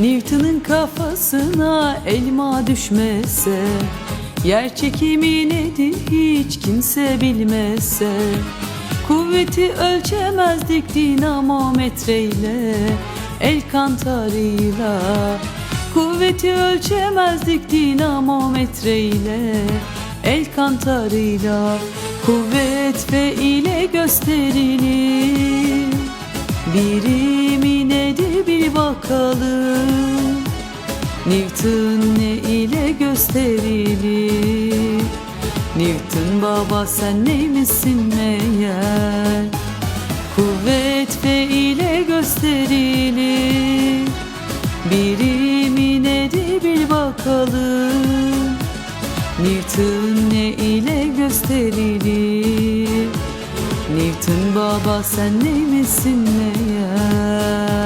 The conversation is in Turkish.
Newton'un kafasına elma düşmese Yer çekimi nedir hiç kimse bilmese? Kuvveti ölçemezdik dinamometreyle El kantarıyla. Kuvveti ölçemezdik dinamometreyle El kantarıyla. Kuvvet ve ile gösterilir. Birimi nedir bir bakalım. Newton ne ile gösterilir? Newton baba sen neymişsin meğer? Kuvvet ve ile gösterilir. Birimi nedir bir bakalım. Newton ne ile gösterilir? Newton baba sen neymişsin meğer